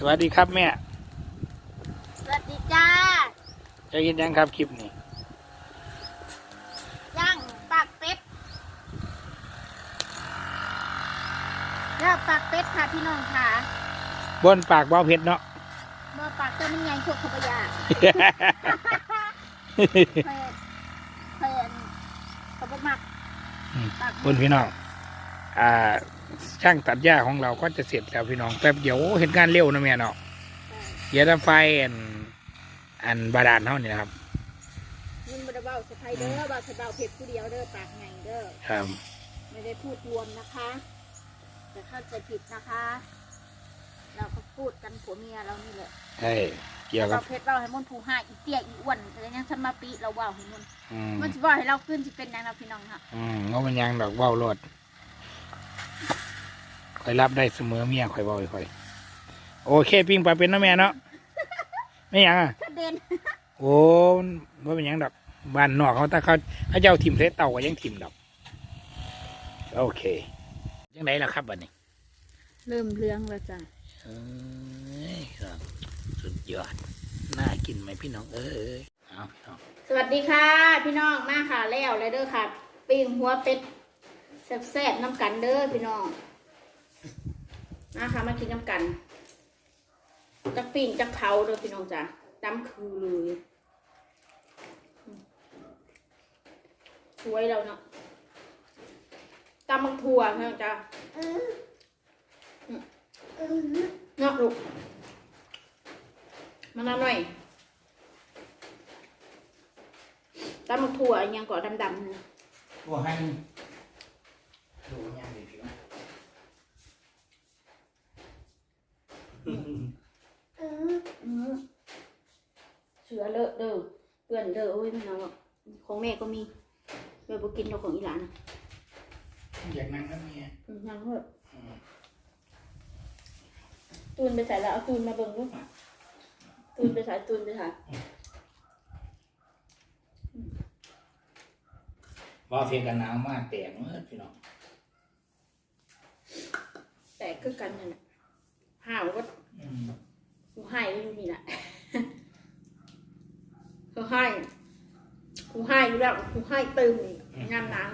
สวัสดีครับแม่ สวัสดีจ้า จะยินยังครับคลิปนี้ ย่างปากเป็ดย่างปากเป็ดค่ะพี่น้องค่ะบนปากเบาเพชรเนาะ เมื่อปากตัวมันใหญ่พวกขบยาเพื่อนเพื่อนเขาบมักปากบนพี่น้องอ่า ช่างตัดหญ้าของเราก็จะเสร็จแล้วพี่น้องแป๊บเดียวโอ้เห็นงานเร็วนะแม่เนาะเดี๋ยวจะไฟอันอันบาดาลเท่านี้นะครับมันบไดเบาสะพายเด้อเบาสะเบาเผ็ดผู้เดียวเด้อปากไงเด้อครับไม่ได้พูดรวมนะคะแต่เข้าใจผิดนะคะ เราก็พูดกันผัวเมียเรานี่แหละใช่เกี่ยวกับเราเพชรเราให้มันผูห้าอีเตี้ยอีอ้วนแต่ยังสมาปีเราว่าให้มันอืมมันจะว่าให้เราขึ้นจะเป็นยังเราพี่น้องค่ะอืมงมันยังดอกเว้ารดค อยรับได้เสมอเมียคอยเว้าให้คอย โอเคปิ้งปลาเป็นเนาะแม่เนาะไม่หยังอะ กระเด็นโอ้ว่าเป็นหยังดอกบ้านนอกเขาถ้าเขาเขาเจ้าถิ่มเทเต่าก็ยังถิ่มดอก โอเคยังไงล่ะครับบัดนี้เริ่มเรื่องแล้วจ้ะเอ้ยครับสุดยอด น่ากินไหมพี่น้องเอ้ยเอาพี่น้องสวัสดีค่ะ พี่น้องมาค่ะแล้วเลยเด้อค่ะปิ้งหัวเป็ดแซ่บๆน้ำกันเด้อพี่น้อง มาค่ะมากินน้ำกันจักปิ้งจักเผาเด้อพี่น้องจ้ะดำคือเลยอืมสวยแล้วเนาะตำมักถั่วพี่น้องจ้ะเนาะลูกมานำหน่อยตำมักถั่วอิหยังก่อดำๆนะตัวให้ดูย่างดีพี่น้อง อืม เสือเลอะเด้อเปื่อนเด้อโอ้ยไม่เอาหรอกของแม่ก็มีแม่บ่กินเราของอีหลานนะอยากนั่งนะเมียอืมนั่งเถอะตูนไปใส่แล้วเอาตูนมาเบิ่งลูกตูนไปใส่ตูนไปใส่ว่าเพียงกันหนาวมากแตกเมื่อพี่น้องแต่คือกันนั่นน่ะห้าวก็อืม กูให้อยู่นี่แหละ กูให้กูให้อยู่แล้วกูให้ตื่นนี่งามนาง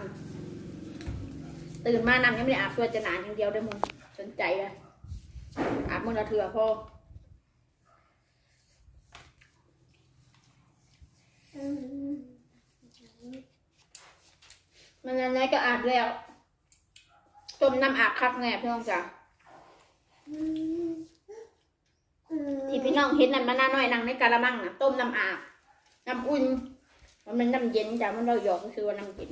ตื่นมานำยังไม่ได้อาบตัวจะหนานอย่างเดียวได้มึงสนใจเลยอาบมือละเถื่อพ่อมันอะไรก็อาบแล้วต้มน้ำอาบคักแน่พี่น้องจ้ะที่พี่น้องเห็นนั่นมันน่าน้อยนังในกะละมังนะต้มน้ำอาบ น้ำอุ่น มันเป็นน้ำเย็นจ้ะมันเราหยอกก็คือว่าน้ำเย็น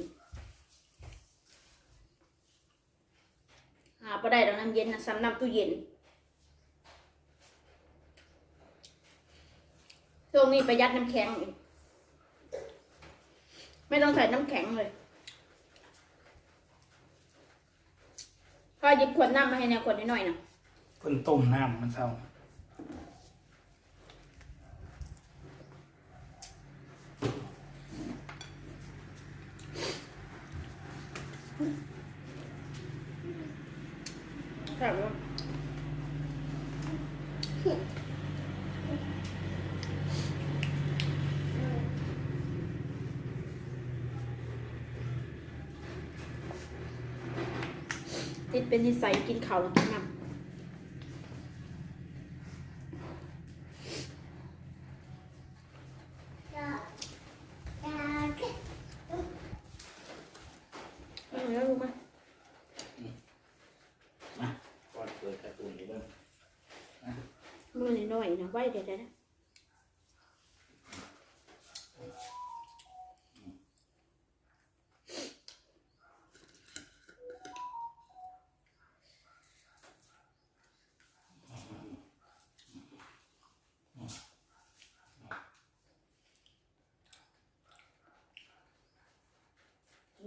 อาบก็ได้ดอกน้ำเย็นนะซ้ำน้ำตู้เย็นช่วงนี้ประหยัดน้ำแข็งอีกไม่ต้องใส่น้ำแข็งเลยพ่อหยิบขวดน้ำมาให้แนวขวดน้อยนะเพิ่นต้มน้ำมันเศร้า ครับว่าติดเป็นนิสัยกินข้าวแล้วกินน้ำ แล้วรู้ไหมมาก่อนเปิดการ์ตูนให้เบิ่งมือน้อยๆนะไว้เดี๋ยวๆนะ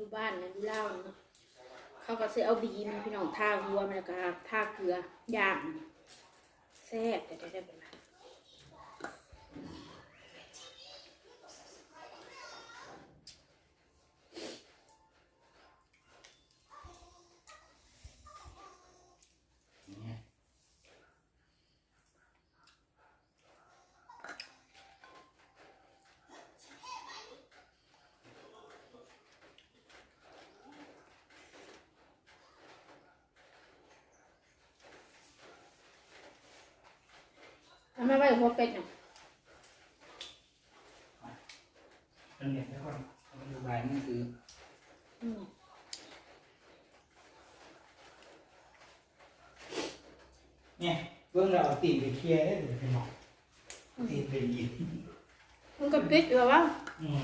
อยู่บ้านนะอยู่เล่านะเขาก็ซื้อเอาบีมันพี่น้องท่าหัวมันแล้วก็ท่าเกลือย่างแซ่บแต่ได้ได้เป็น ไรทำไมไว้หัวเป็ดน่ะมันเนี่ยแล้วก็มันดูใบมันคืออืมเนี่ยเบื้องเราเอาตีนไปเคลียร์ได้หรือไปหมอกตีนไปหยิบมันก็ปิดอยู่ว่าอืม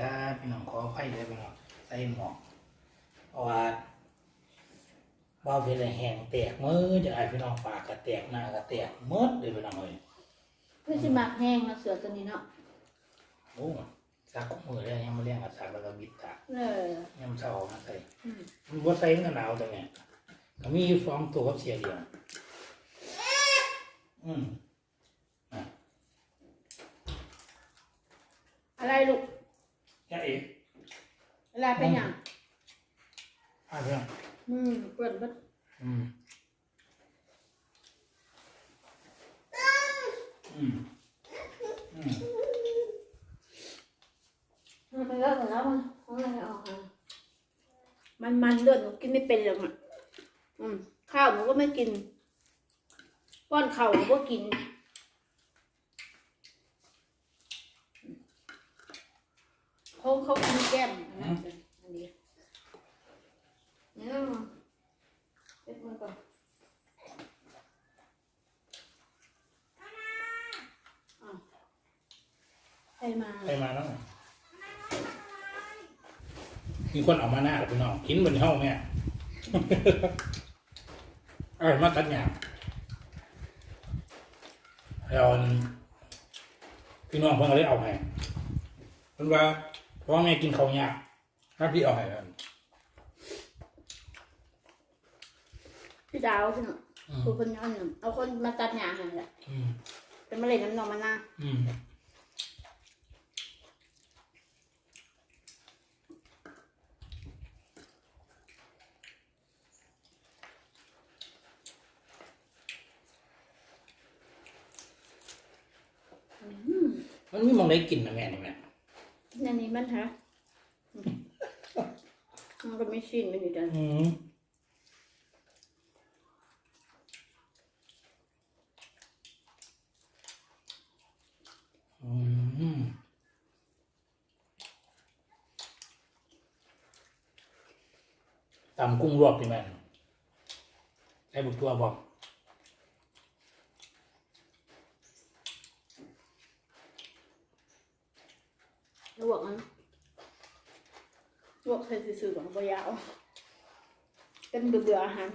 ครับพี่น้องขอไฟเลยพี่น้องใส่หมอกเพราะว่าบ้าเป็นอะไรแห้งแตกมือจะไอพี่น้องปากก็แตกหน้าก็แตกหมืดเลยพี่น้องเลยเพื่อสิมักแห้งนะเสือตัวนี้เนาะโอ้สักมือได้ยังมาเลี้ยงกับสักแล้วก็บิดตาเออยังมันเศร้ามาใส่อืมมันบ่ใส่มันก็หนาวตรงเนี้ยก็มีอยู่สองตัวกับเสียเดียวอืมอะไรลูก แค่เองอะไรเป็นอย่างอ่าเรื่องอืมเปิดเปิดอืมอืมอืมมันไปเลิกกันแล้วมันมันอะไรออกมามันมันเลือดหนูกินไม่เป็นเลยอะอืมข้าวหนูก็ไม่กิน ป้อนเข่าวหนูก็กิน เขาเขากินแก้มอันนั้นอันนี้เนี่ยเล็ดมือก่อนอ้าวใครมาใครมาแล้วมีคนเออกมาหน้าพี่น้องกินบนห้องเนี่ยเออมาตัดหยางเราพี่น้องเพิ่งเลยเอาให้เพิ่นว่า พ่อแม่กินข้าวยากถ้าพี่เอาให้เพิ่นพี่ดาวพี่หนูอืมคือคนเอาหนึ่งเอาคนมาตัดหญ้าให้แหละอืมเป็นมะเร็งน้ำนมมันนะอืมอืมมันมีหมองได้กินนะแม่นี่แม่ อันนี้มันฮะมันก็ไม่ชินมันอยู่ดินอืมตำกุ้งลวกดิแม่ใส่บุกตัวบอก ลวกมันลวกใส่ซื่อๆของบยาวเป็นเบื่อๆอาหาร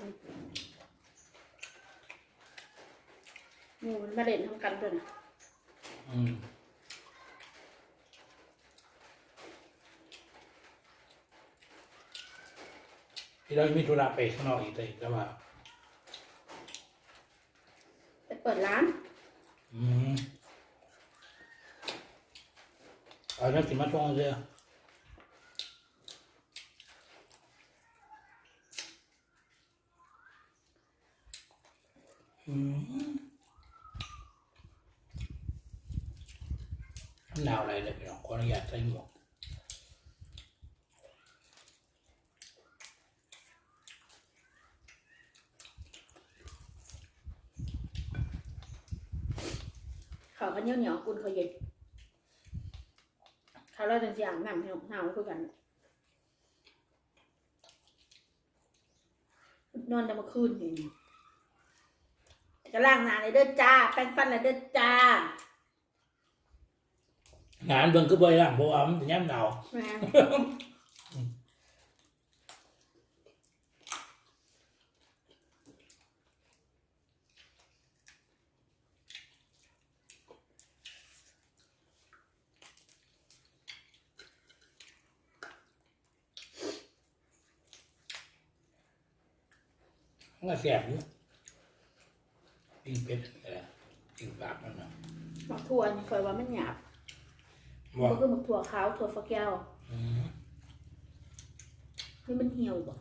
หมูมันมาเล่นทำกันด้วยนะอืมที่เรามีธุระไปข้างนอกอีกเลยแล้วว่าไปเปิดร้าน อืม เอาเรื่องสิมาช่วงเรืออืมหนาวอะไรเลยพี่น้องขออนุญาตใส่หมวกเขาก็เหนียวเหนียวๆอุ่นเขาเย็นเขาเราจะอย่างน้ำให้หนหนาวคือกัน นอนแต่เมื่อคืนนี่จะล้างหน้าเลยเด้อจ้า แป้งฟันเลยเด้อจ้างานเบิ่งก็บ่อยล่างเพราะว่ามันเป็นยามหนาว แม่ มันก็แสบอยู่ปิ้งเป็ดอะไรปิ้งปากมันนะหมักถั่วนี่คอยว่ามันหยาบว่าก็คือหมักถั่วขาวถั่วฟักยาวอืม นี่มันเหี่ยวบ่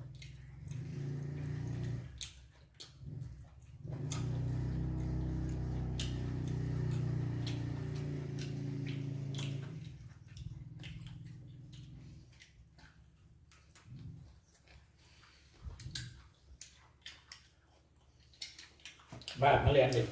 บ้าพมาเรียนเด็ก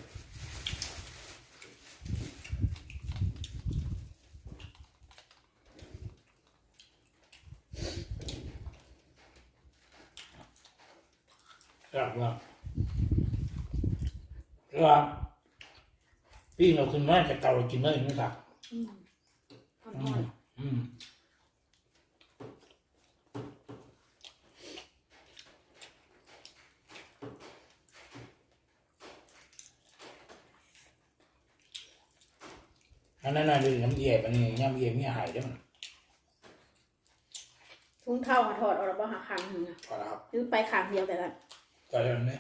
ครับว่าว่าพี่เราคุณแม่จะเก่ากินเลยนะครับ อืมอ่ อื อ ม น อืม อันนั้นน่ะดูน้ำเยี่ยมอันนี้น้ำเยี่ยมมีหายได้มั้ยๆทุ่งเท่าหาถอดออกแล้วบ่หาคางหนึ่งอะพอแล้วครับหรือไปขางเดียวแต่ละก็เรื่องนี้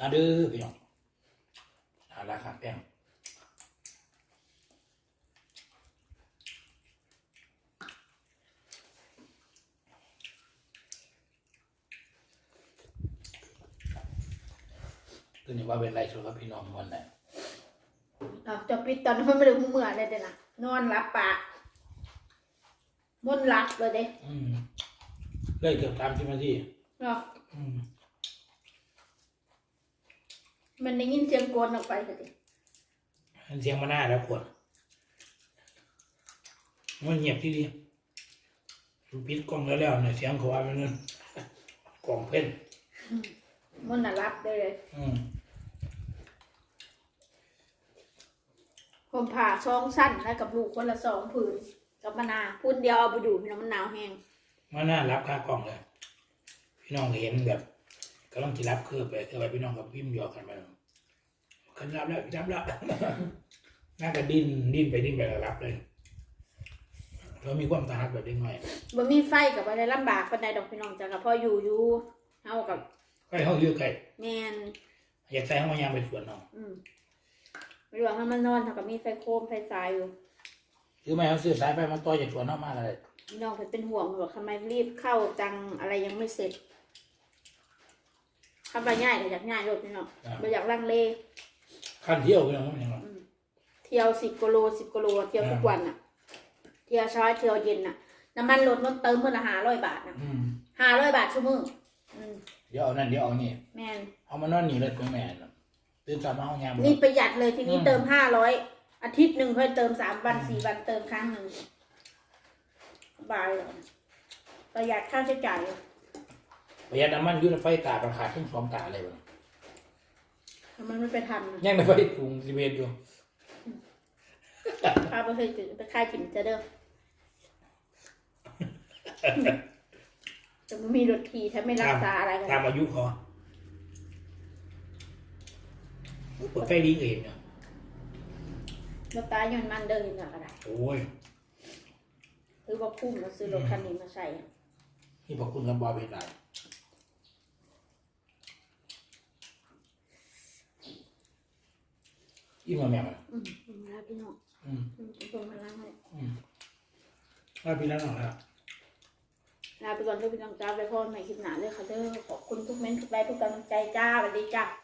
อะดื้อพี่น้องอะราคาแพง ตัวนี้ว่าเป็นไรสุดครับพี่น้องวันไหนเอาจะปิดตอนนั้นมันไม่ได้หูเมื่อเลยเด้นะนอนรับปากมนต์รับเลยเด้อืมเลยเกือบตามที่มาที่เนาะอืมมันได้ยินเสียงโกนออกไปเลยดิเสียงมาหน้าแล้วขวดมันเงียบที่ดีปิดกล้องแล้วแล้วเนี่ยเสียงเขาว่ามันนั่นกล่องเพ่นมนต์น่ะรับเลยเลยอืม ผมผ่าซองสั้นแล้วกับลูกคนละสองผืนกับมะนาวพูนเดียวเอาไปดูพี่น้องมันหนาวแห้งมาหน้ารับค่ากล้องเลย พี่น้องเห็นแบบก็ต้องที่รับคือไปคือไปพี่น้องกับพิมพ์หยอกกันไปกันรับแล้วรับแล้ว น่าจะดิ้นดิ้นไปดิ้นไปแล้วรับเลยเรามีความตาหักแบบเด็กน้อยบ่มีไฟกับอะไรลำบากปานใดดอกพี่น้องจ้ะกับพ่ออยู่อยู่เฮากับใกล้เขาเยอะไกลแม่นอยากใส่ห้องยามไปสวนเนาะอืม ไม่รู้ว่าถ้ามันนอนเท่ากับมีไฟโคมไฟสายอยู่หรือไม่เขาซื้อสายไฟมาต่อจากสวนนอกมากเลยพี่น้องเพิ่นเป็นห่วงบอกทำไมรีบเข้าจังอะไรยังไม่เสร็จข้าไปง่ายก็อยากง่ายรถพี่น้องบ่อยากลังเลขั้นเที่ยวพี่น้องไม่ยังหรอกอืมเที่ยวสิบกิโลสิบกิโลเที่ยวทุกวันน่ะ เที่ยวเช้าเที่ยวเย็นน่ะน้ำมันรถมันเติมเมื่อละห้าร้อยบาทน่ะอืมห้าร้อยบาทชั่วโมงอืมเดี๋ยวเอานั่นเดี๋ยวเอานี่แม่นเอามานอนหนีเลยตัวแม่น่ะ ตื่นสายมาห้องยามนี่ประหยัดเลยทีนี้อืมเติมห้าร้อยอาทิตย์หนึ่งค่อยเติมสามวันสี่วันเติมครั้งหนึ่งสบายเลยประหยัดค่าใช้จ่ายเลยประหยัดน้ำมันอยุ่ในไฟตาประขาดทั้งสองตาเลยบ่ถ้ามันไม่ไปทันน่ะยังในไฟถุงสิเวตอยู่พาไปเคยจุดไปค่ายจิ๋มจะเด้อจะไม่มีรถทีถ้าไม่รักษาอะไรกันตามอายุเขา เปิดไฟดีเองเนี่ยรถตายย้อนมันเดินกับอะไรโอ้ยหรือว่าคุ้มมาซื้อรถคันนี้มาใส่นี่พอคุณกับบอเป็นไรอิ่มมาแม่มันอืมอืมแล้วพี่น้องอืมอืมส่งพลังให้อืมว่าพี่แล้วหน่อยละลาไปก่อนเพื่อพี่น้องจ้าไปพ่อใหม่คลิปหนาเลยค่ะเด้อขอบคุณทุกเม้นต์ทุกไลค์ทุกกำลังใจจ้าสวัสดีจ้า